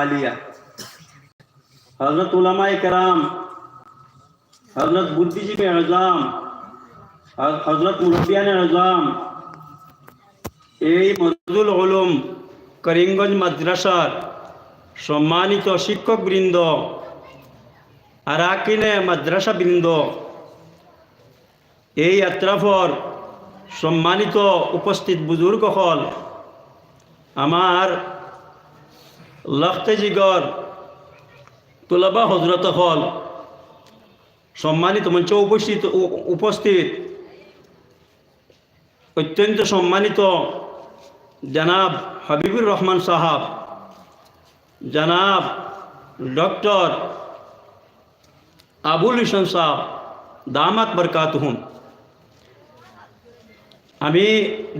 আলিয়া। হজরত উলামায়ে কেরাম হজরত বুদ্ধিজীবী আজম হজরত মুরব্বিয়ান আজম এই মজুল উলুম করিমগঞ্জ মাদ্রাসার সম্মানিত শিক্ষক বৃন্দ আরাকিনে মাদ্রাসা বৃন্দ এই আত্রাফর সম্মানিত উপস্থিত বুজুর্গ হল, আমার লখতে জিগর তোলাবা হজরত হল। সম্মানিত মঞ্চ উপস্থিত উপস্থিত অত্যন্ত সম্মানিত জনাব হাবিবুর রহমান সাহাব, জানাব ডক্টর আবুল হোসেন সাহ দামাত বরকাত হুম আমি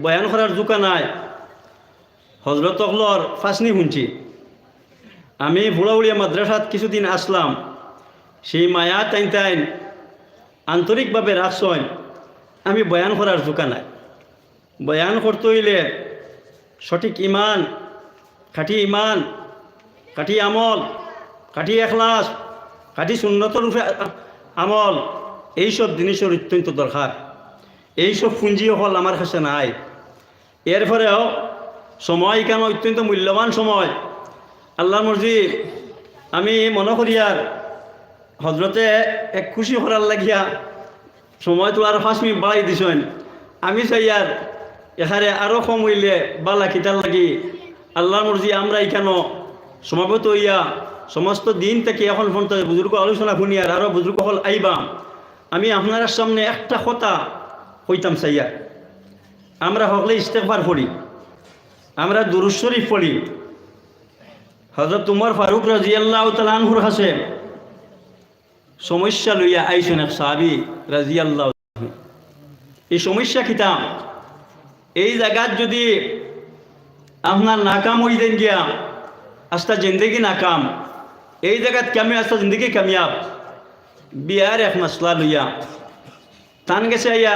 বয়ান করার জোকা নাই, হজরত অকলর ফাঁসনি শুনছি। আমি ভুলাউড়িয়া মাদ্রাসাত কিছুদিন আসলাম। সেই মায়া টাইন টাইন আন্তরিকভাবে রাখছেন আমি বয়ান করার জোকা নাই। বয়ান করতে হইলে সঠিক ইমান, খাঁটি ইমান, খাঁটি আমল, খাঁটি এখলাস, খাঁটি সুন্নতর রূপে আমল, এইসব জিনিসের অত্যন্ত দরকার। এইসব পুঁজি হল আমার কাছে নাই। এর ফলেও সময় কেন অত্যন্ত মূল্যবান সময়? আল্লাহ মর্জি, আমি মনে করি আর হজরতে এক খুশি করার লাগিয়া সময় তো আর পাঁচ মিনিট বাড়াই দিছেন। আমি চাই আর এখানে আরও কম হইলে বালা কিতার লাগি। আল্লাহ মর্জি আমরা কেন সমাবেত হইয়া সমস্ত দিন থেকে এখন পর্যন্ত বুজুর্গ আলোচনা শুনি আর আরও বুজুর্গ হল আইবাম আমি আপনার সামনে একটা কথা হইতাম চাইয়া আমরা হকলে ইস্তেকবার পড়ি। আমরা দুরুজ শরীফ পড়ি। হজরত উমর ফারুক রাজিয়াল্লাহ তালানহুর কাছে সমস্যা লইয়া আইসেন এক সাহাবি রাজিয়াল্লাহ এই সমস্যা খিতাম এই জায়গাত যদি আপনার নাকাম হই দেন গিয়া, আস্তা জিন্দগি নাকাম, এই জায়গাত কামি আস্তা জিন্দগি কামিয়াব? বিয়ার এক মশলা লইয়া, তান গেছে আইয়া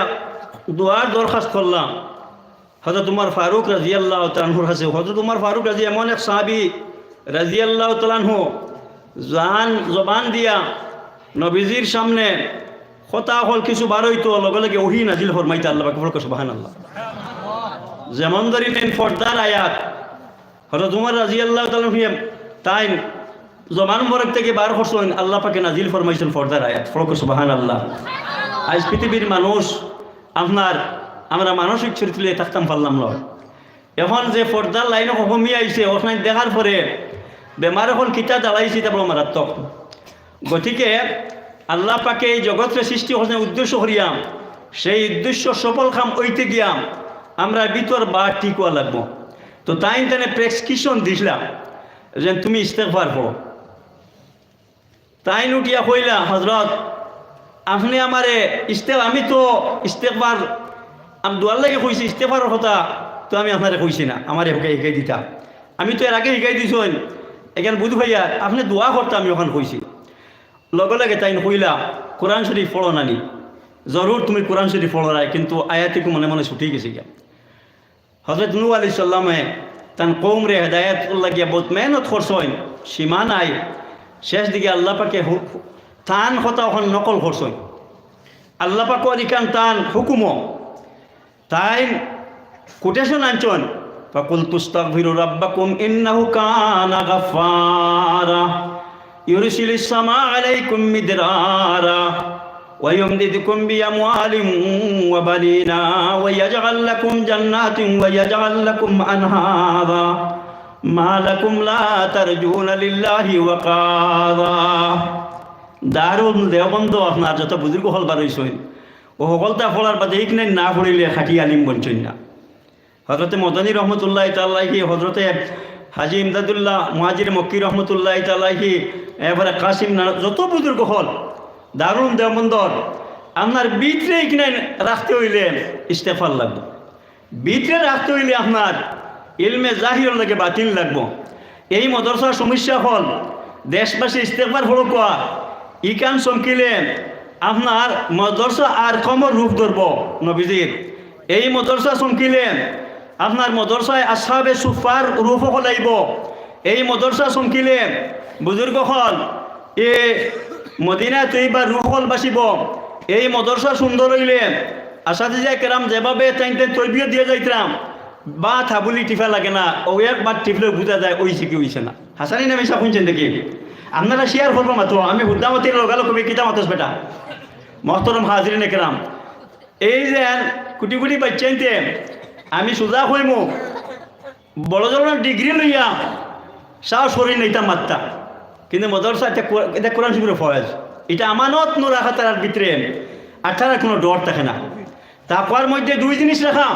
দুয়ার দরখাস্ত করলাম। হজরত উমর ফারুক রাজিয়াল্লাহ তালানহুর হাসে হজরত উমর ফারুক রাজি এমন এক সাহাবি রাজিয়াল্লাহ জান, জবান দিয়া নবীজির সামনে কথা হল কিছু বারোই তো লগে লগে ওহি নাজিল ফরমাইতে আল্লাহ বাকি ফলক সুবাহান আল্লাহ যেমন ধরি নেন ফর্দার আয়াত হজরত উমর রাজিয়াল্লাহ তালানহু তাই জবান মোরক থেকে বার করছেন, আল্লাহ পাকে নাজিল ফরমাইছেন ফর্দার আয়াত ফলক সুবাহান আল্লাহ আজ পৃথিবীর মানুষ, আপনার, আমরা মানসিক চরিত্র থাকতাম পারলাম নয় এখন যে পর্দার লাইনে কমি আইছে, ওখানে দেখার পরে বেমার এখন কিতা দাঁড়াইছে তা বড় মারাত্মক গতিকে আল্লাহ পাকে এই জগতের সৃষ্টি করছেন উদ্দেশ্য করিয়াম সেই উদ্দেশ্য সফল খাম ওইতে গিয়াম। আমরা ভিতর বা হওয়া লাগবো। তো তাই তেনে প্রেসক্রিপশন দিছিলাম যে তুমি ইস্তেকবার পড়ো তাই উঠিয়া কইলা হজরত আপনি আমারে ইস্তে, আমি তো ইস্তেকবার আমি দুয়ার লাগে কইছি ইস্তেফারের কথা তো আমি আপনারে কইছি না আমার শিকাই দিতাম আমি তো এর আগে শিকাই দিছেন এখানে বুধ ভাইয়া, আপনি দোয়া করতে আমি ওখানে কইছি। লগে লগে তাই কইলা, কোরআন শরীফ পড়ো নানি জরুর তুমি কোরআন শরীফ পড়ো নাই, কিন্তু আয়াতিকু মনে মনে ছুটি গেছে গিয়া। হজরত নু আলি সাল্লামে তান কৌম রে হেদায়ত লাগিয়া বহুত মেহনত করছেন, সীমা নাই। শেষ দিকে আল্লাহ পাকে তান কথা ওখানে নকল করছেন। আল্লাহ পাক অধিকান তান হুকুমও তাই কোটেশন আনছন ফাকুল তুস্তাগফিরু রাব্বাকুম ইন্নাহু কানা গাফফারা ইউরসিলিস সামা আলাইকুম মিদরারা ويمددكم بأموال وبنينا ويجعل لكم جنات ويجعل لكم أنهارا ما لكم لا ترجون لله وقارا দারুণ দেওবন্ধ আপনার যত বুজুর্গ হল বারইছেন ও সকলটা ফলার বাদে এইখানে না পড়িলে খাটি আলিম বঞ্চন না হজরতে মদনী রহমতুল্লাহ তাল্লাহি হজরতে হাজি ইমদাদুল্লাহ মহাজির মক্কি রহমতুল্লাহ তাল্লাহি এবারে কাসিম যত বুজুর্গ হল দারুণ দেওবন্দর, আপনার বিটরে এইখানে রাখতে হইলে ইস্তেফার লাগবে। বিটরে রাখতে হইলে আপনার ইলমে জাহির লাগে বাতিল লাগবো। এই মদরসার সমস্যা হল, দেশবাসী ইস্তেফার হলো কোয়া? ইকান চমকিলে আপনার মদরসা আর কমর রূপ ধরব নবীজির। এই মদরসা চমকিলে আপনার মদরসায় আসাবে সুফার রূপ হলাইব। এই মদরসা চমকিলে বুজুর্গ হল, এ মদিনা তুই বা রুহল বাসিব। এই মদরসা সুন্দর হইলে আসাদি যে কেরাম যেভাবে তাই তৈবিও দিয়ে যাইতাম বা থাবুলি টিফা লাগে না, ও একবার টিফলে বুঝা যায় ওই শিখি হইছে না। হাসানি নামে সা শুনছেন দেখি? আপনারা শেয়ার করব মাত্র, আমি হুদ্দামতির লগালো কবি কিতা মাতস বেটা। মহতরম হাজির নেকরাম এই যে কুটি কুটি বাচ্চাইতে আমি সোজা হইমু। বড় ধরনের ডিগ্রি লইয়া সাও শরীর নেইতাম মাত্তা কিন্তু মদরসা এটা কোর- এটা কোরআন শিবির ফয়েজ। এটা আমানত নো রাখা তার ভিতরে আর তার কোনো ডর থাকে না। তারপর মধ্যে দুই জিনিস রাখা।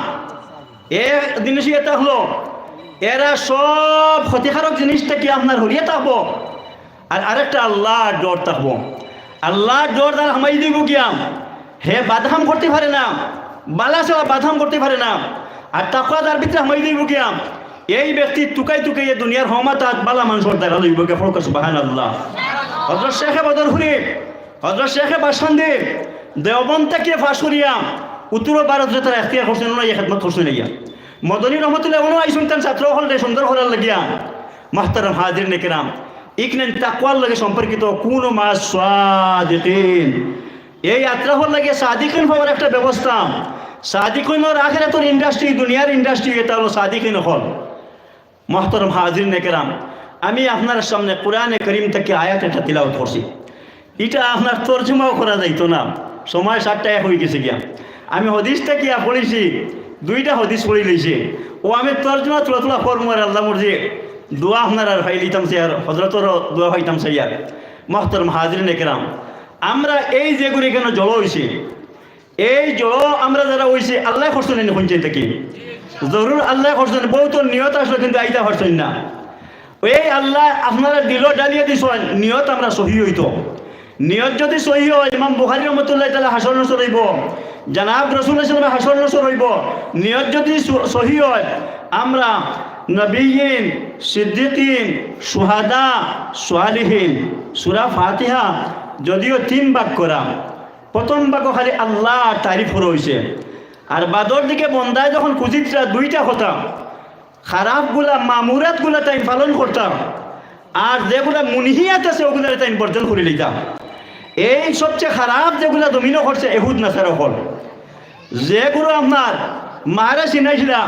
এ জিনিস এটা হলো, এরা সব ক্ষতিকারক জিনিসটা কি আপনার হরিয়ে থাকব আর আরেকটা আল্লাহ ডর থাকব আল্লাহ ডর তার হামাই দিব গিয়াম হে বাধাম করতে পারে না। বালা সেবা বাধাম করতে পারে না। আর তাকুয়া তার ভিতরে হামাই দিব গিয়াম এই ব্যক্তি টুকাই এই দুনিয়ার হমাতাত বালা মানুষের দেখা লইব গে ফলক সুবাহান আল্লাহ হজরত শেখে বদরহুরি হজরত শেখে বাসন্দি দেওবন থেকে ফাঁসুরিয়া, উত্তর ভারত যে তারা এখতিয়ার করছেন না খেদমত করছেন ইয়া। মদনী রহমতুল্লাহ অনু আইসুন তান ছাত্র হল রে, সুন্দর হলার লাগিয়া। মাহতারাম হাজির নেকেরাম ইকনেন তাকওয়ার লাগে সম্পর্কিত কোন মাস সাদিকিন। এই যাত্রা হল লাগে সাদিকিন হওয়ার একটা ব্যবস্থা। সাদিকিনের আখেরাতের ইন্ডাস্ট্রি দুনিয়ার ইন্ডাস্ট্রি এটা হলো সাদিকিন হল। মহতরম হাজির নেকেরাম আমি আপনার সামনে কোরআনে করিম থেকে আয়াত একটা তিলাওত করছি। এটা আপনার তর্জমাও করা যাইতো না। সময় সাতটা এক হয়ে গেছে গিয়া। আমি হদিসটা গিয়া পড়েছি, দুইটা হদিস পড়ি লইছি। ও আমি তর্জমা তোলা তোলা করব আর আল্লাহ মর্জি দোয়া আপনার আর ভাই লিতাম সে আর হজরতর দোয়া হইতাম সে আর মহতরম হাজির নেকেরাম আমরা এই যেগুলি কেন জল হয়েছি এই জল আমরা যারা হয়েছি আল্লাহ করছেন শুনছেন থেকে জরুর আল্লাহ করছেন, বহুত নিয়ত আসলে, কিন্তু আইতা পারছেন না। এই আল্লাহ আপনারা দিল ডালিয়ে দিছেন, নিয়ত আমরা সহি হইতো। নিয়ত যদি সহি হয়, ইমাম বুখারি রহমতুল্লাহ তাহলে হাসর নসর হইব। জানাব রসুল ইসলামে হাসর নসর হইব। নিয়ত যদি সহি হয়, আমরা নবীন, সিদ্দিকিন, সুহাদা সোয়ালিহীন সুরা ফাতিহা, যদিও তিন বাক করা প্রথম বাক্য খালি আল্লাহ তারিফ হয়েছে আর বাদর দিকে বন্দায় যখন কুজিতরা দুইটা হতাম খারাপগুলা, মামুরাতগুলা তাই পালন করতাম, আর যেগুলা মুনিহিয়াত আছে ওগুলা তাই বর্জন করে লিতাম এই সবচেয়ে খারাপ যেগুলা দমিনো করছে এহুদ নাসার হল। যেগুলো আপনার মারে চিনাইছিলা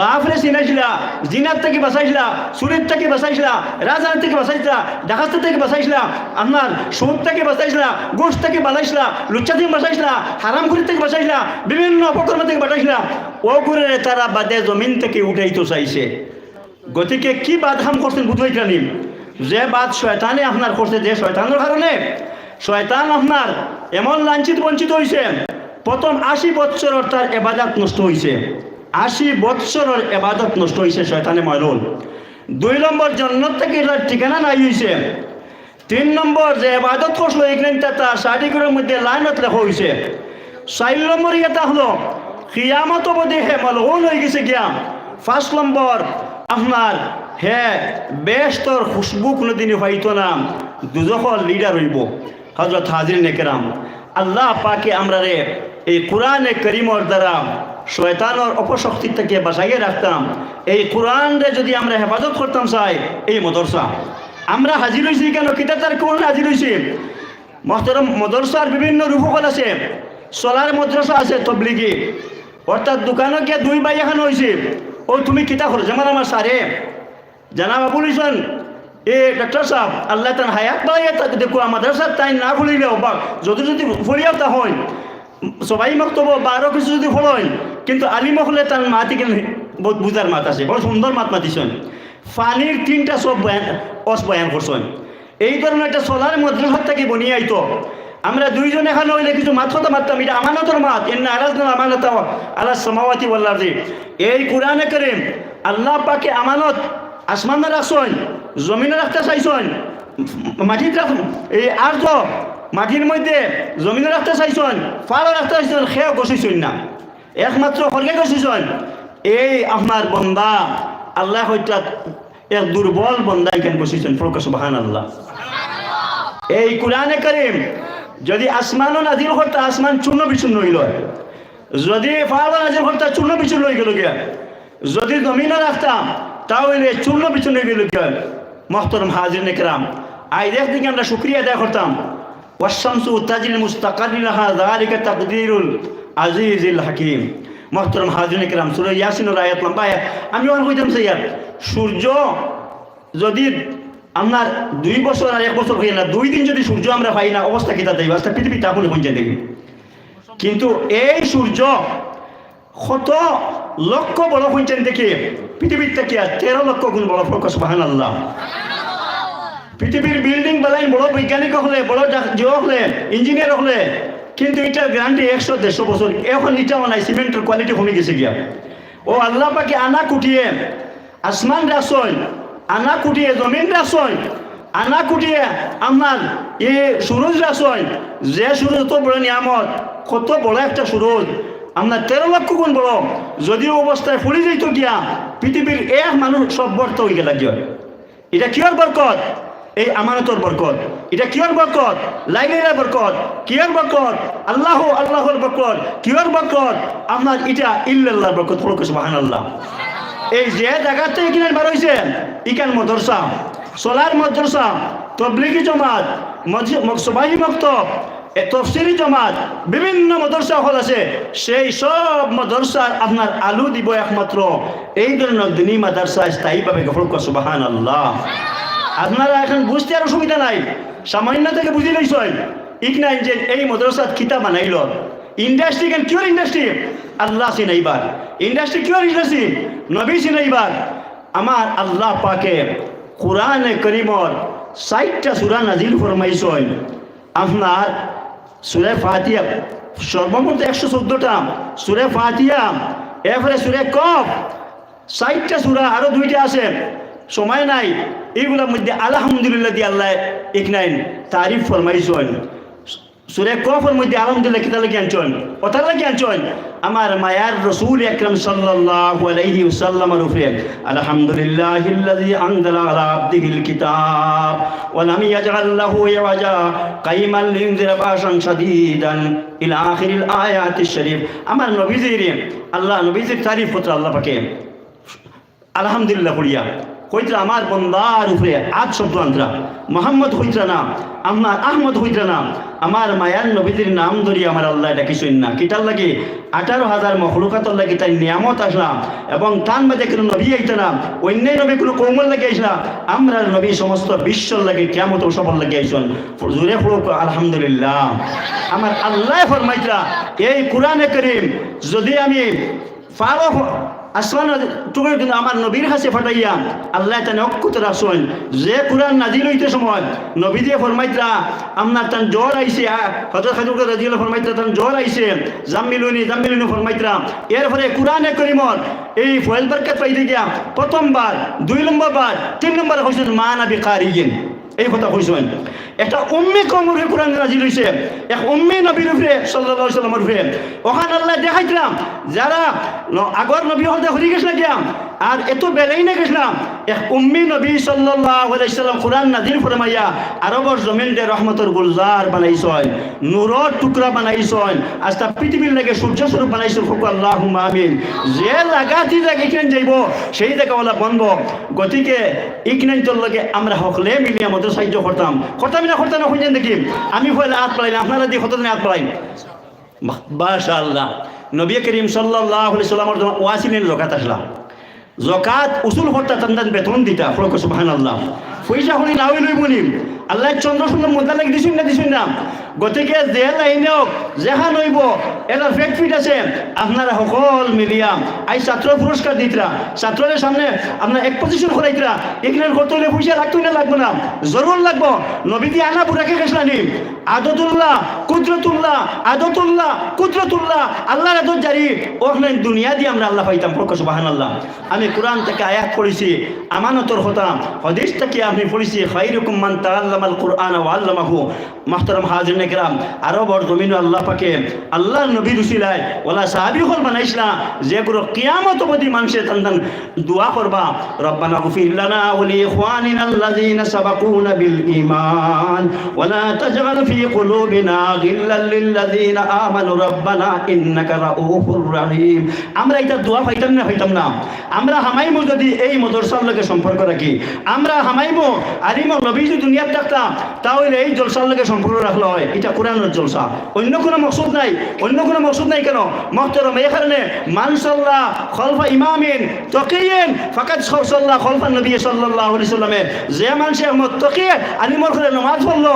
বাপরে চিনাইছিলা জিনার থেকে বাঁচাইছিলা চুরির থেকে বাঁচাইছিলা রাজার থেকে বাঁচাইছিলা ডাকাত থেকে বাঁচাইছিলা আপনার সুদ থেকে বাঁচাইছিলা গোস থেকে বাঁচাইছিলা লুচ্চা থেকে বাঁচাইছিলা হারামখুরি থেকে বাঁচাইছিলা বিভিন্ন অপকর্ম থেকে বাঁচাইছিলা ওগুলো তারা বাদে জমিন থেকে উঠাইতে চাইছে। গতিকে কি বাদহাম করছেন বুঝবাই জানি যে বাদ শয়তানে আপনার করছে, যে শয়তানের কারণে, শয়তান আপনার এমন লাঞ্ছিত বঞ্চিত হয়েছে প্রথম আশি বৎসরের তার এবাদত নষ্ট হয়েছে আশি বৎসরের এবাদত নষ্ট হয়েছে শয়তানে ময়রুল দুই নম্বর জন্নত থেকে এটার ঠিকানা নাই হয়েছে তিন নম্বর যে এবাদত করছিল এখানে তার সার্টিফিকেটের মধ্যে লাইনত লেখা হয়েছে চার নম্বর এটা হলো খিয়ামত অবধি হে মলগুন হয়ে গেছে গিয়া। পাঁচ নম্বর, আপনার হে বেশ তোর খুশবু কোনোদিনই হইতো না দুজকল লিডার হইব। হজরত হাজির নেকেরাম আল্লাহ পাকে আমরা রে এই কোরআনে করিমর দ্বারা শয়তানোর অপশক্তির থেকে বাঁচাইয়ে রাখতাম। এই কোরআন রে যদি আমরা হেফাজত করতাম চাই, এই মদরসা। আমরা হাজির হয়েছি কেন? কিতা তার কোন হাজির হয়েছি মহতরম মদরসার বিভিন্ন রূপকল আছে। সোলার মদ্রাসা আছে তবলিগি। অর্থাৎ দোকানত গিয়ে দুই বাই এখন হয়েছে ও, তুমি কিতা করো যেমন আমার সারে। জানাবা বলিছেন এ ডাক্তার সাহেব, আল্লাহ তান হায়াত বাড়াইয়া দেখো মাদ্রাসা তাই না ফুলিলেও বা যদি যদি ফুলিয়াও তা হয় সবাই মক্তব বারো কিছু যদি ফলয় কিন্তু আলিম হলে তার মাতি কেন বহুত বুজার মাত আছে বড় সুন্দর মাত মাতিছেন ফানির তিনটা সব বয়ান অস বয়ান করছেন এই ধরনের একটা সোলার মদ্রাসার থেকে বনিয়ে আইতো। আমরা দুইজন এখানে হইলে কিছু মাত কথা মারতাম এটা আমানতর মাত এর না আলাজ না আমানত আল্লাহ সমাওয়াতি বললার এই কোরআনে করিম আল্লাহ পাকে আমানত আসমানে রাখছেন জমিনে রাখতে চাইছেন মাটির এই আর্য মাটির মধ্যে জমিনে রাখতে চাইছেন ফালও রাখতে চাইছেন, সেও গছিছেন না। একমাত্র সরকার গছিছেন এই আপনার বন্দা, আল্লাহ হইতা এক দুর্বল বন্দা এখানে বসেছেন প্রকাশ বাহান আল্লাহ এই কোরআনে করিম, যদি আসমানও নাজিল করতে, আসমান চূর্ণ বিচূর্ণ হইল। যদি ফাড়া নাজিল করতে, চূর্ণ বিচূর্ণ হয়ে গেল গিয়া। যদি জমিনও রাখতাম, তাহলে চূর্ণ বিচূর্ণ হয়ে গেল গিয়া। মহতরম হাজির নেকরাম আই দেখ দিকে আমরা শুক্রিয়া আদায় করতাম। ওয়াশামসু তাজিল মুস্তাকারিলাহা যালিকা তাকদিরুল আজিজিল হাকিম মহতরম হাজির নেকরাম সূরা ইয়াসিনের আয়াত লম্বা। আমি কইতাম সূর্য যদি আপনার দুই বছর আর এক বছর হয়ে না, দুই দিন যদি সূর্য আমরা পাই না, অবস্থা কিতা দেয় অবস্থা পৃথিবীতে আপনি পৌঁছে দেখি। কিন্তু এই সূর্য কত লক্ষ বড় পৌঁছেন দেখি। পৃথিবীর থেকে তেরো লক্ষ গুণ বড় ফোকাস বাহান আল্লাহ পৃথিবীর বিল্ডিং বালাই বড় বৈজ্ঞানিক হলে, বড় জিও হলে ইঞ্জিনিয়ার হলে, কিন্তু এটার গ্যারান্টি একশো, দেড়শো বছর। এখন এটাও নাই সিমেন্টের কোয়ালিটি কমে গেছে গিয়া। ও আল্লাহ পাকে আনা কুটিয়ে, আসমান রাসয় আনা কুটিয়ে, জমিন রাসয় আনা কুটিয়ে আপনার এ সুরজ রাসয় যে সুরজ তো বড় নিয়ামত, কত বড় একটা সুরজ। আপনার তেরো লক্ষ গুণ বড়। যদিও অবস্থায় ফুলি যাইতো গিয়া, পৃথিবীর এক মানুষ সব বর্ত হয়ে গেল গিয়া। এটা কিয়র বরকত? এই আমানতর বরকত। এটা কিয়র বরকত? লাইনের বরকত। কিয়র বরকত? আল্লাহ আল্লাহর বরকত। কিয়র বরকত? আপনার এটা ইল্লাল্লাহর বরকত আল্লাহ এই যে জায়গাতে এখানে বার হয়েছে ইকান মদরসা, সোলার মদরসা, তবলিগি জমাত সবাই মক্তব তফসিলি জমাত, বিভিন্ন মদরসা হল আছে। সেই সব মদরসার আপনার আলু দিব একমাত্র। এই ধরনের দিনী মাদারসা স্থায়ীভাবে গফল সুবাহান আল্লাহ আপনারা এখন বুঝতে আর অসুবিধা নাই। সামান্য থেকে বুঝি ইক নাই যে এই মদরসাত কিতা বানাইল ইন্ডাস্ট্রি কেন কিওর ইন্ডাস্ট্রি আল্লাহ সিনাইবার ইন্ডাস্ট্রি কিওর ইন্ডাস্ট্রি নবী সিনাইবার আমার আল্লাহ পাকে কোরআনে করিমর ষাটটা সুরা নাজিল ফরমাইছই। আপনার সুরে ফাতিয়া সর্বমোট একশো চোদ্দটা। সুরে ফাতিয়া এরপরে সুরে কফ, ষাটটা সুরা, আরও দুইটা আছে। সময় নাই। এইগুলোর মধ্যে আলহামদুলিল্লাহ দিয়ে আল্লাহ এক নাইন তারিফ ফরমাইছন। সুরে কফের মধ্যে আলহামদুলিল্লাহ কিতা লাগি আনছন? ওটার লাগি আনছন? আমার মায়ার রসুল আকরাম সাল্লাল্লাহু আলাইহি ওয়াসাল্লামের উপরে আলহামদুলিল্লাহিল্লাযী আনজালা আলা আবদিহিল কিতাব, ওয়া লাম ইয়াজআল লাহু ইওয়াজা কাইমান লিনজিরা বাশান শাদীদান ইলা আখিরিল আয়াতিশ শরীফ। আমার নবীজির, আল্লাহ নবীজির তারিফ পত্র আল্লাহ পাকে। আলহামদুলিল্লাহ করিয়া কইতরা আমার বন্দার উপরে আজ শব্দ আন্তরা। মোহাম্মদ হইতরা নাম আমার আহমদ হইতরা নাম আমার মায়ার নবীদের নাম ধরি আমার আল্লাহ এটা কিছুই না। কিটার লাগে? আঠারো হাজার মখলুকাতর লাগে তাই নিয়ামত আসলাম এবং তার মাঝে কোনো নবী আইতে না অন্য নবী কোনো কৌমল লাগে আইসলাম আমরা নবী সমস্ত বিশ্বর লাগে কেমত সফল লাগে আইসন। জুড়ে ফুড়ুক আলহামদুলিল্লাহ। আমার আল্লাহ ফরমাইতরা, এই কোরআনে করিম, যদি আমি ফারো আসমান তুমি কিন্তু আমার নবীর কাছে ফাটাইয়া আল্লাহ তান অক্ষত রাখছেন। যে কোরআন নাজিল হইতে সময় নবী দিয়ে ফরমাইতরা আপনার তান জ্বর আইছে হজরত খাজুর রাজিউল ফরমাইতরা তান জ্বর আইছে, জাম্মিলুনি জাম্মিলুনি ফরমাইতরা। এরপরে কোরআনে করিমর এই ফয়েল বরকত পাইতে গিয়া প্রথমবার, দুই নম্বর বার তিন নম্বর হয়েছেন মা নাবি কারিগিন এই কথা কইছেন। একটা উম্মি কমর কোরআন নাজিল হইছে। এক উম্মি নবীর উপরে আলাইহি সাল্লামের উপরে। ওখানে আল্লাহ দেখাইছিলাম, যারা আগর নবী হতে হরি গেছিলাম গিয়াম আর এত বেলেই না গেছিলাম এক উম্মি নবী সাল্লাল্লাহু আলাইহি সাল্লাম কোরআন নাজিল ফরমাইয়া, আরবর জমিন দে রহমতর গুলজার বানাইছয় নূরর টুকরা বানাইছয় আস্তা পৃথিবীর লাগে সূর্য স্বরূপ বানাইছয় ফুকু আল্লাহুম্মা আমিন। যে লাগাতি লাগে এখানে যাইব, সেই জায়গা ওলা বনব গতিকে ইকনাইন তোর লগে আমরা হকলে মিলিয়ে আমাদের সাহায্য করতাম। করতাম না করতে না শুনছেন দেখি। আমি হলে হাত পালাই না, আপনারা দিয়ে কত হাত পালাই বাসাল্লাহ নবী করিম সাল্লাহ সাল্লামর যখন ওয়াসিলেন জকাত আসলাম। জকাত উসুল করতা তান্দান বেতন দিতা ফলক সুবহান আল্লাহ পয়সা শুনি নাও বলিম আল্লাহ চন্দ্র সুন্দর মজা লাগে দিছুন না দিছুন না? গতিকে যে লাইনে হোক যেখান হইব এটা ফিট আছে, আপনারা সকল মিলিয়া আই ছাত্র পুরস্কার দিতরা ছাত্রদের সামনে আপনার এক পজিশন করাইতরা এখানে কত হলে পয়সা লাগতো না লাগবো না? জরুর লাগবো। নবী দিয়ে আনা বুড়াকে গেছিলাম নিম। আদতুল্লাহ কুদরতুল্লাহ আদতুল্লাহ কুদরতুল্লাহ আল্লাহর আদত জারি ওখানে দুনিয়া দিয়ে আমরা আল্লাহ পাইতাম প্রকাশ বাহান আল্লাহ আমি কোরআন থেকে আয়াত পড়েছি আমানতর হতাম হদিস থেকে আমি পড়েছি খাইরুকুম মান তাআল্লাম আল্লামাল কুরআন ওয়া আল্লামাহু। মাহতারাম হাজিরিন একরাম আরও জমিন আল্লাহ পাকে। আল্লাহ নবী রুসিলায়, ওলা সাহাবি হল বানাইছিলাম যে কোনো কিয়ামত অবধি মানুষের তান দোয়া করবা। রব্বানা গফির লানা ওলি ইখওয়ানিনা আল্লাযিনা সাবাকুনা বিল ঈমান, ওয়ালা তাজআল ফি কুলুবিনা গিল্লাল লিল্লাযিনা আমানু রব্বানা ইন্নাকা রাউফুর রহিম। আমরা এটা দোয়া পাইতাম না পাইতাম না। আমরা হামাইমু যদি এই মদরসার লগে সম্পর্ক রাখি। আমরা হামাইমু আরিমো নবী যদি দুনিয়াত থাকতাম, তাহলে এই জলসার লগে সম্পর্ক রাখল হয়। এটা কোরআনের জলসা। অন্য কোনো মকসুদ নাই, অন্য কোনো মকসুদ নাই কেন? মহতরম, এই কারণে মানসাল্লাহ খলফা ইমামিন তকিয়েন ফাকাত সাল্লাহ খলফা নবী সাল্লাল্লাহু আলাইহি সাল্লামের। যে মানুষে মত তকিয়ে আলিমর করে নমাজ পড়ল,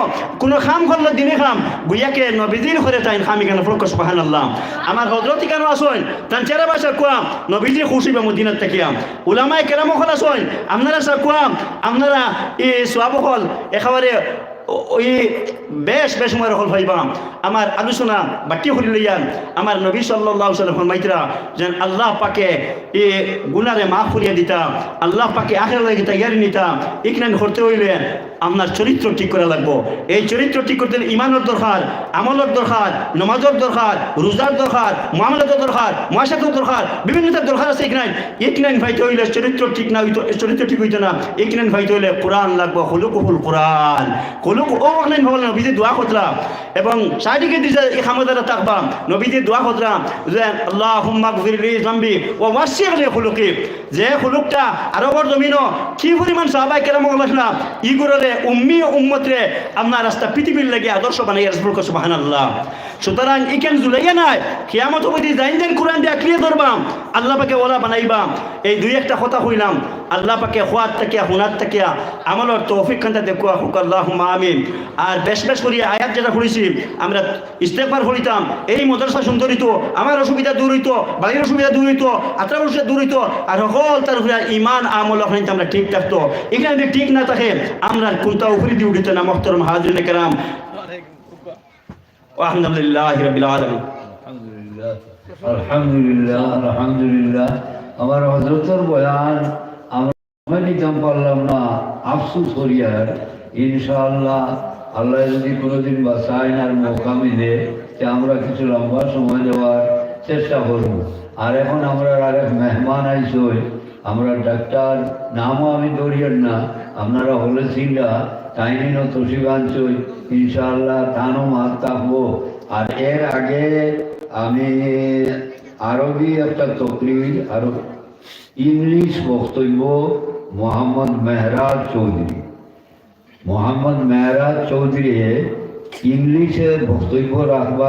কোনো খাম করল, দিনে খাম, গুইয়াকে নবীদিন করে তাই খামি কেন প্রকাশ পাহান আল্লাহ আমার হজরতি কেন আসেন? তান চেরা বাসা কুয়াম, নবীজি খুশি বা মদিনার থাকিয়াম উলামায় কেরাম হল আসেন, আপনারা সা কুয়াম, আপনারা এই সোয়াব হল, একেবারে ওই বেশ বেশ সময় হল ভাইবাম আমার আলোচনা বাটি হলি লইয়ান আমার নবী সাল্লাহ সাল্লাম ফরমাইতরা যেন আল্লাহ পাকে এ গুনারে মাফ করিয়া দিতা, আল্লাহ পাকে আখের লাগে তৈয়ারি নিতা ইকনান করতে হইলে আপনার চরিত্র ঠিক করা লাগবো। এই চরিত্র ঠিক করতে হলে ইমানের দরকার, আমলের দরকার, নমাজের দরকার, রোজার দরকার মামলাতের দরকার, মহাসাতের দরকার বিভিন্নতার দরকার আছে ইকনাইন ইকনাইন ভাইতে হইলে চরিত্র ঠিক না হইতো, চরিত্র ঠিক হইতো না। ইকনাইন ভাইতে হইলে কোরআন লাগবো, হলুকুহুল কোরআন। হলুক ও অনলাইন ভাবল নবীজি, দোয়া করলাম এবং সাইডিকে দিছে এই খামদারা তাকবাম নবীজি দোয়া করলাম যে আল্লাহ হুম্মা গফিরলি জাম্বি ও ওয়াসিগলি খুলুকি। যে খুলুকটা আরবর জমিনও, কি পরিমাণ সাহাবাই কেরাম ই ইগুররে উম্মি ও উম্মতরে আপনার রাস্তা পৃথিবীর লাগে আদর্শ বানাই রাসূল কো সুবহানাল্লাহ। সুতরাং ইকেন জুলাইয়া নাই, কিয়ামত অবধি জাইন জাইন কোরআন দিয়ে ক্লিয়ার ধরবাম আল্লাহ পাকে ওলা বানাইবাম এই দুই একটা কথা কইলাম। আল্লাহ পাকে খোয়াত থাকিয়া হুনাত থাকিয়া আমলর তৌফিক খান্তা দেখুয়া হুক আল্লাহ আমিন। আর বেশ বেশ করি আয়াত যেটা পড়েছি, আমরা ইস্তেকবার করিতাম এই মদরসা সুন্দর হইতো আমার অসুবিধা দূর হইতো, বাড়ির অসুবিধা দূর হইতো আত্রার অসুবিধা দূর হইতো, আর সকল তার উপরে ইমান আমল ওখানে আমরা ঠিক থাকতো। এখানে যদি ঠিক না থাকে, আমরা কোনটা উপরে দিয়ে উঠিত না, মহতরম হাজরিন কেরাম। আলহামদুলিল্লাহ রবিল আলমী আলহামদুলিল্লাহ আলহামদুলিল্লাহ। আমার হজরতের বয়ান আমরা নিতাম পারলাম না, আফসুস হরিয়ার ইনশাআল্লাহ, আল্লাহ যদি কোনোদিন বাসাইন আর মৌকা মিলে যে আমরা কিছু লম্বা সময় দেওয়ার চেষ্টা করব। আর এখন আমরা আরেক মেহমান আইসই আমরা ডাক্তার, নামও আমি দৌড়িয়ার না, আপনারা হলে সিংরা টাইমিনও তসিবাঞ্চই ইনশাআল্লাহ তানও মাত থাকব আর এর আগে আমি আরবি একটা তকরির আর ইংলিশ বক্তব্য মোহাম্মদ মেহরাজ চৌধুরী। মোহাম্মদ মেহরাজ চৌধুরী ইংলিশে বক্তব্য রাখবা